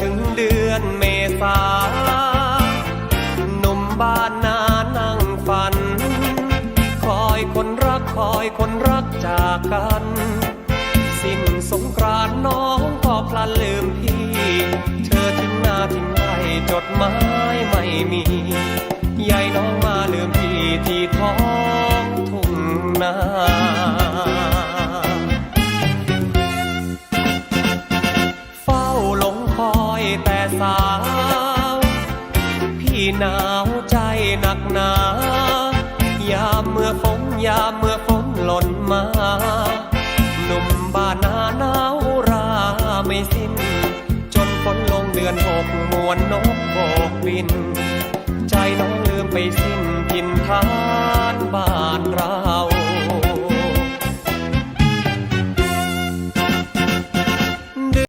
ถึงเดือนเมษาหนุ่มบ้านนานั่งฝัน คอยคนรักคอยคนรักจากกัน สิ้นสงกรานน้องก็พลันลืมพี่ เธอทิ้งหน้าทิ้งไปจดหมายไม่มี แต่สาว พี่หนาวใจหนักหนายามเมื่อฝนยามเมื่อฝนหล่นมาหนุ่มบ้านนาหนาวราไม่สิ้น จนฝนลงเดือนหกมวนนกโบกบิน ใจน้องลืมไปสิ้นทินทา